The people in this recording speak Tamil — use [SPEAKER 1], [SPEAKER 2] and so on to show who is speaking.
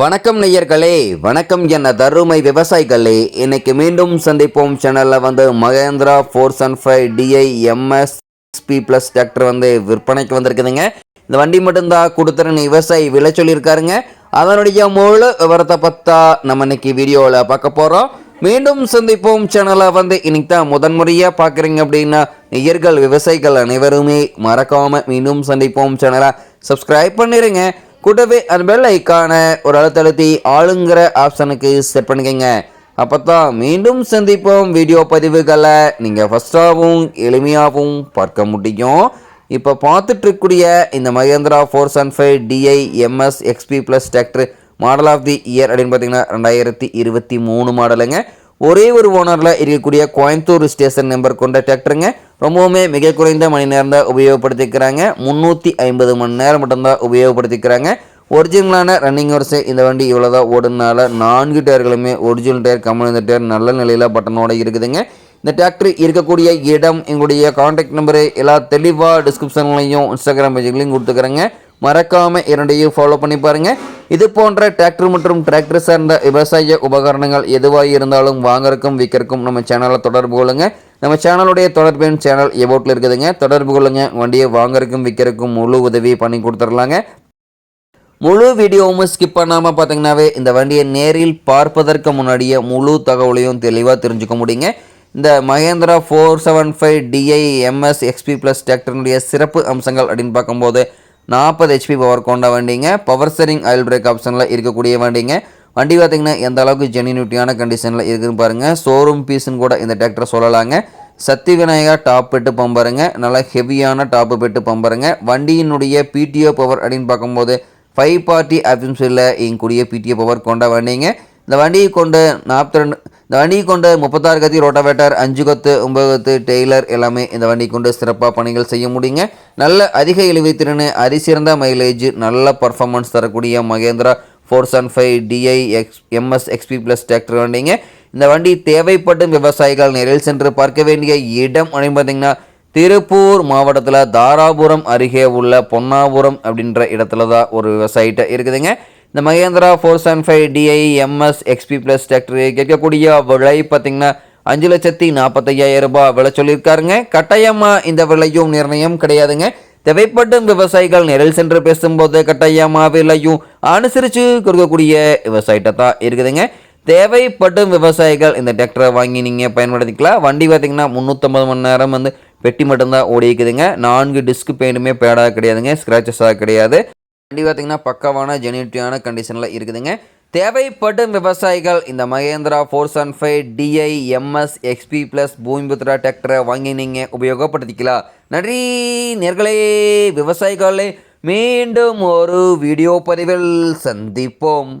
[SPEAKER 1] வணக்கம் நேயர்களே வணக்கம் என தருமை விவசாயிகளே. இன்னைக்கு மீண்டும் சந்திப்போம். சேனலில் வந்து Mahindra four sun five DI MSP plus tractor வந்து விற்பனைக்கு வந்திருக்குதுங்க. இந்த வண்டி மட்டும்தான் கொடுத்துருன்னு விவசாயி விலை சொல்லியிருக்காருங்க. அதனுடைய முழு விவரத்தை பார்த்தா நம்ம இன்னைக்கு வீடியோவில் பார்க்க போகிறோம் மீண்டும் சந்திப்போம். சேனலை வந்து இன்னைக்கு தான் முதன்முறையாக பார்க்குறீங்க அப்படின்னா நேயர்கள் விவசாயிகள் அனைவருமே மறக்காமல் மீண்டும் சந்திப்போம். சேனலை சப்ஸ்கிரைப் பண்ணிடுங்க கூடவே அந்த பெல் ஐக்கான ஒரு அழுத்தழுத்தி ஆளுங்கிற ஆப்ஷனுக்கு செட் பண்ணிக்கங்க. அப்போ தான் மீண்டும் சந்திப்போம் வீடியோ பதிவுகளை நீங்கள் ஃபஸ்ட்டாகவும் எளிமையாகவும் பார்க்க முடியும். இப்போ பார்த்துட்ருக்கூடிய இந்த Mahindra four seven five DI MS XP plus tractor model of the year அப்படின்னு பார்த்தீங்கன்னா ரெண்டாயிரத்தி இருபத்தி மூணு மாடலுங்க ஒரே ஒரு ஓனரில் இருக்கக்கூடிய கோயம்புத்தூர் ஸ்டேஷன் நம்பர் கொண்ட டிராக்டருங்க. ரொம்பவுமே மிக குறைந்த மணி நேரம் தான் உபயோகப்படுத்திக்கிறாங்க. முந்நூற்றி ஐம்பது மணி நேரம் மட்டும்தான் உபயோகப்படுத்திக்கிறாங்க. ஒரிஜினலான ரன்னிங் வரிசை இந்த வண்டி இவ்வளோ தான் ஓடுனால நான்கு டயர்களுமே ஒரிஜினல் டயர் கம்பெனி டயர் நல்ல நிலையில் பட்டனோட இருக்குதுங்க. இந்த டிராக்டர் இருக்கக்கூடிய இடம் எங்களுடைய காண்டாக்ட் நம்பரு எல்லா தெளிவாக டிஸ்கிரிப்ஷன்லையும் இன்ஸ்டாகிராம் பேஜ்லையும் கொடுத்துக்கிறேங்க. மறக்காமல் இரண்டையும் ஃபாலோ பண்ணி பாருங்கள் இது போன்ற டிராக்டர் மற்றும் டிராக்டர் சார்ந்த விவசாய உபகரணங்கள் எதுவாக இருந்தாலும் வாங்கறக்கும் விற்கிறக்கும் நம்ம சேனலை தொடர்பு கொள்ளுங்க. நம்ம சேனலுடைய தொடர்பின் சேனல் எபோட்டில் இருக்குதுங்க. தொடர்பு கொள்ளுங்க. வண்டியை வாங்கறக்கும் விற்கிறக்கும் முழு உதவி பண்ணி கொடுத்துர்லாங்க முழு வீடியோவும் ஸ்கிப் பண்ணாமல் பார்த்தீங்கன்னாவே இந்த வண்டியை நேரில் பார்ப்பதற்கு முன்னாடியே முழு தகவலையும் தெளிவாக தெரிஞ்சுக்க முடியுங்க. இந்த Mahindra four seven five DI MS XP plus டிராக்டருடைய சிறப்பு அம்சங்கள் அப்படின்னு பார்க்கும்போது நாற்பது ஹெச்பி பவர் கொண்ட வண்டிங்க. பவர் ஸ்டரிங் ஆயில் பிரேக் ஆப்ஷனில் இருக்கக்கூடிய வண்டிங்க. வண்டி பார்த்திங்கன்னா எந்த அளவுக்கு ஜெனினியூட்டியான கண்டிஷனில் இருக்குதுன்னு பாருங்கள் ஷோரூம் பீஸுன்னு கூட இந்த டிராக்டர் சொல்லலாங்க. சக்தி விநாயகா டாப் பெட்டு பம்பருங்க. நல்லா ஹெவியான டாப்பு பெட்டு பம்பருங்க. வண்டியினுடைய பிடிஓ பவர் அப்படின்னு பார்க்கும்போது ஃபைவ் பார்ட்டி ஆப்ஷன்ஸில் இங்கக்கூடிய பிடிஓ பவர் கொண்ட வண்டிங்க. இந்த வண்டியை கொண்டு நாற்பத்தி ரெண்டு இந்த வண்டியை கொண்டு முப்பத்தாறு கத்தி ரோட்டாவேட்டர் அஞ்சு கொத்து ஒன்பது கொத்து டெய்லர் எல்லாமே இந்த வண்டி கொண்டு சிறப்பாக பணிகள் செய்ய முடியுங்க. நல்ல அதிக இழுவைத்திறன் அரிசிறந்த மைலேஜ் நல்ல பர்ஃபார்மன்ஸ் தரக்கூடிய Mahindra four seven five DI X MS XP plus tractor வண்டிங்க. இந்த வண்டி தேவைப்படும் விவசாயிகள் நேரில் சென்று பார்க்க வேண்டிய இடம் அப்படின்னு பார்த்தீங்கன்னா திருப்பூர் மாவட்டத்தில் தாராபுரம் அருகே உள்ள பொன்னாபுரம் அப்படின்ற இடத்துல தான் ஒரு விவசாயிட்ட இருக்குதுங்க. இந்த Mahindra four seven five DI MS XP plus tractor கேட்கக்கூடிய விலை பார்த்தீங்கன்னா அஞ்சு லட்சத்தி நாற்பத்தையாயிரம் ரூபாய் விலை சொல்லியிருக்காருங்க. கட்டாயமாக இந்த விலையும் நிர்ணயம் கிடையாதுங்க. தேவைப்படும் விவசாயிகள் நேரில் சென்று பேசும்போது கட்டாயமாக விலையும் அனுசரித்து கொடுக்கக்கூடிய விவசாயிட்ட தான் இருக்குதுங்க. தேவைப்படும் விவசாயிகள் இந்த டிராக்டரை வாங்கி நீங்கள் பயன்படுத்திக்கலாம். வண்டி பார்த்தீங்கன்னா முந்நூற்றம்பது மணி நேரம் வந்து பெட்டி மட்டும்தான் ஓடி இருக்குதுங்க நான்கு டிஸ்க் பெயிண்டுமே பேடாக கிடையாதுங்க. ஸ்க்ராச்சஸாக கிடையாது. வண்டி பார்த்தீங்கன்னா பக்காவான ஜெனிட்டியான கண்டிஷனில் இருக்குதுங்க. தேவைப்படும் விவசாயிகள் இந்த Mahindra four seven five DI MS XP plus Bhoomiputra டிராக்டரை வாங்கி நீங்கள் உபயோகப்படுத்திக்கலாம் நன்றி நேர்களே விவசாயிகளே. மீண்டும் ஒரு வீடியோ பதிவில் சந்திப்போம்.